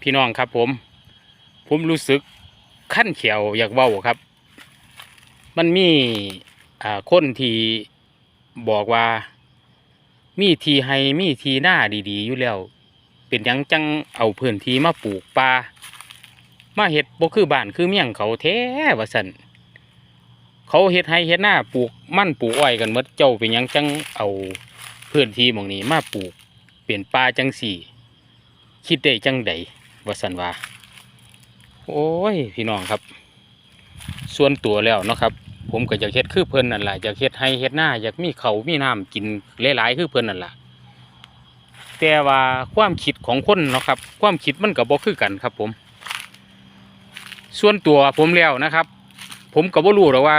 พี่น้องครับผม ผมรู้สึกขั้นเขียวอยากเว้าครับ มันมีอ่าคนที่บอกว่า มีทีให้มีทีหน้าดีๆ อยู่แล้ว เป็นยังจังเอาพื้นที่มาปลูกป่ามาเฮ็ดบ่คือบ้านคือเมี่ยงเขาแท้ว่าซั่นเขาเฮ็ดให้เฮ็ดหน้าปลูกมันปลูกอ้อยกันหมดเจ้าเป็นยังจังเอาพื้นที่หมองนี้มาปลูก เปลี่ยนป่าจังสี่ คิดได้จังใด ว่าซั่นว่าโอ้ยพี่น้องครับ ส่วนตัวแล้วเนาะครับ ผมก็อยากเฮ็ดคือเพิ่นนั่นแหละอยากเฮ็ดให้เฮ็ดหน้าอยากมีเขามีน้ำกินหลายๆคือเพิ่นนั่นแหละแต่ว่าความคิดของคนเนาะครับ ความคิดมันก็บ่คือกันครับ ผม ส่วนตัวผมแล้วนะครับ ผมก็บ่รู้หรอกว่า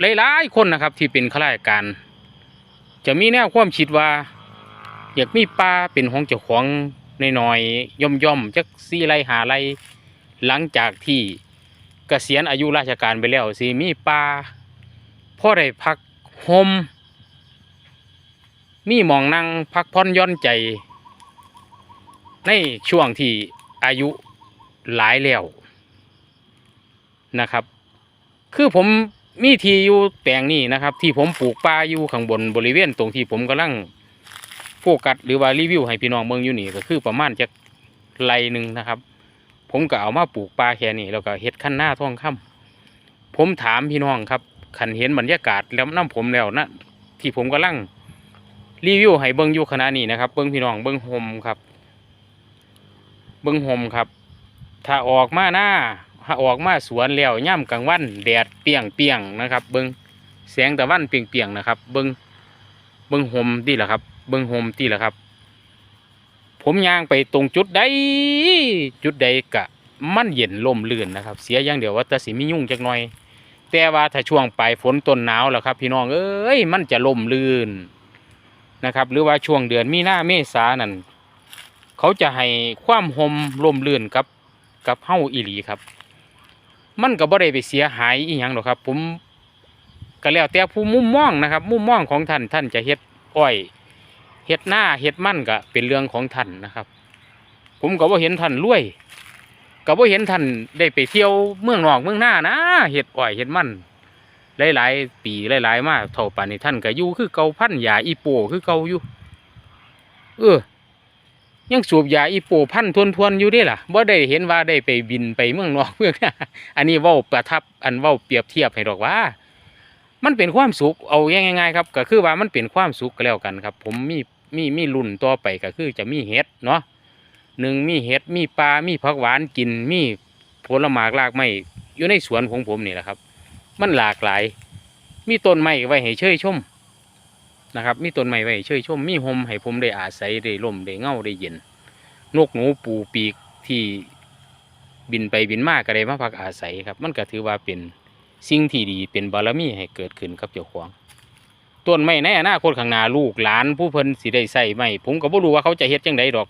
หลายๆคนนะครับ ที่เป็นข้าราชการ จะมีแนวความคิดว่า อยากมีป่าเป็นของเจ้าของ น้อยๆย่อมๆจักสี่ไรหาไรหลังจากที่เกษียณอายุราชการไปแล้วสิมีป่าพ่อได้พักโฮมมีมองนั่งพักผ่อนย่อนใจ ในช่วงที่อายุหลายแล้วนะครับ คือผมมีที่อยู่แปลงนี้นะครับ ที่ผมปลูกป่าอยู่ข้างบนบริเวณตรงที่ผมกำลัง โฟกัสหรือว่ารีวิวให้พี่น้องเมืองอยู่นี่ก็คือประมาณจะไรหนึ่งนะครับ ผมก็เอามาปลูกปลาแค่นี้แล้วก็เฮ็ดขั้นหน้าท้องค่ำผมถามพี่น้องครับขันเห็นบรรยากาศแล้วน้ำผมแล้วนะที่ผมกำลังรีวิวให้เบิ้งอยู่ขณะนี้นะครับ เบิ้งพี่น้องเบิ้งโฮมครับ เบิ้งโฮมครับ ถ้าออกมาหน้าถ้าออกมาสวนแล้วย่ำกลางวันแดดเปียงเปียงนะครับ เบิ้งแสงตะวันเปียงเปียงนะครับ เบิ้งเบิ้งโฮมดีแหละครับ เบิ้งโฮมที่ละครับ ผมย่างไปตรงจุดใดจุดใดกะ มันเย็นลมลื่นนะครับ เสียอย่างเดียวว่าแตะสิมียุ่งจักหน่อย แต่ว่าถ้าช่วงปลายฝนต้นหนาวแล้วครับ พี่น้องเอ้ยมันจะลมลื่นนะครับ หรือว่าช่วงเดือนมีนาเมษานั่นเขาจะให้ความหมลมลื่นกับกับเฮ้าอีหลีครับ มันก็บ่ได้ไปเสียหายอีหยังหรอกครับ ผมก็แล้วแต่ผู้มุมมองนะครับ มุมมองของท่านท่านจะเฮ็ดอ้อย เฮ็ดหน้าเฮ็ดมั่นก็เป็นเรื่องของท่านนะครับ ผมก็บ่เห็นท่านรวยก็บ่เห็นท่านได้ไปเที่ยวเมืองนอกเมืองหน้านะเฮ็ดอ้อยเฮ็ดมั่นหลายๆปีหลายๆมาเท่าป่านนี้ท่านก็อยู่คือเก่าพันยาอีโปคือเก่าอยู่เออ ยังสูบยาอีโปพันทวนทวนๆอยู่เด้ล่ะบ่ได้เห็นว่าได้ไปบินไปเมืองนอกเมืองหน้าอันนี้เว้าประทับอันเว้าเปรียบเทียบให้ดอกว่ามันเป็นความสุขเอาง่ายๆครับ ก็คือว่ามันเป็นความสุขก็แล้วกันครับ ผมมี มีมีรุ่นต่อไปก็คือจะมีเห็ดเนาะหนึ่งมีเห็ดมีปลา มีผักหวานกิน มีผลไม้รากไม้อยู่ในสวนของผมนี่แหละครับ มันหลากหลาย มีต้นไม้ไว้ให้เชยชมนะครับ มีต้นไม้ไว้เชยชม มีหมให้ผมได้อาศัยได้ลมได้เงาได้เย็น นกหนูปูปีกที่บินไปบินมาก็ได้มาพักอาศัยครับ มันก็ถือว่าเป็นสิ่งที่ดีเป็นบารมีให้เกิดขึ้นกับเจ้าของ ต้นไม้ในอนาคตข้างหน้าลูกหลานผู้เพิ่นสิได้ใส่ไม้ผมก็บ่รู้ว่าเขาจะเฮ็ดจังไดดอก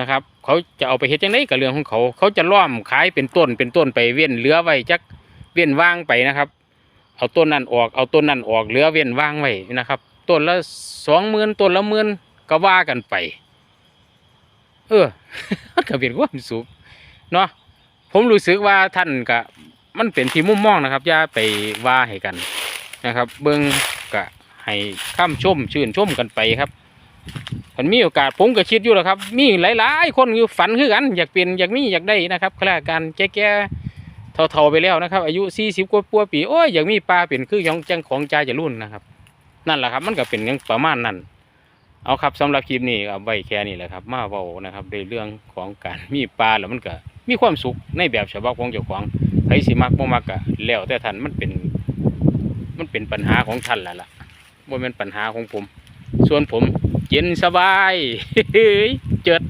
นะครับ เขาจะเอาไปเฮ็ดจังไดก็เรื่องของเขา เขาจะล้อมขายเป็นต้นเป็นต้นไปเว้นเหลือไว้จักเว้นว่างไปนะครับ เอาต้นนั้นออกเอาต้นนั้นออกเหลือเว้นว่างไว้นะครับต้นละสองหมื่นต้นละหมื่นก็ว่ากันไป เออมันก็เป็นความสุขเนาะผมรู้สึกว่าท่านก็มันเป็นที่มุมมองนะครับอย่าไปว่าให้กันนะครับ เบิ้ง ก็ให้ข้ามชมชื่นชมกันไปครับมันมีโอกาสผมก็คิดอยู่แล้วครับ มีหลาย ๆ คนอยู่ฝันคือกัน อยากเป็นอยากมีอยากได้นะครับข้าราชการแก่ๆเท่าๆไปแล้วนะครับ อายุสี่สิบกว่าปีโอ้ยอยากมีปลาเป็นคือของจังของใจจะรุ่นนะครับ นั่นแหละครับมันก็เป็นอย่างประมาณนั้นเอาครับสำหรับคลิปนี้เอาไว้แค่นี้แหละครับมาเว้านะครับในเรื่องของการมีปลาแล้วมันก็มีความสุขในแบบฉบับของเจ้าของใครสิมักบ่มักก็แล้วแต่ท่านมันเป็น เป็นปัญหาของท่านแล้วล่ะบ่แม่นปัญหาของผม ส่วนผมเย็นสบายเจิด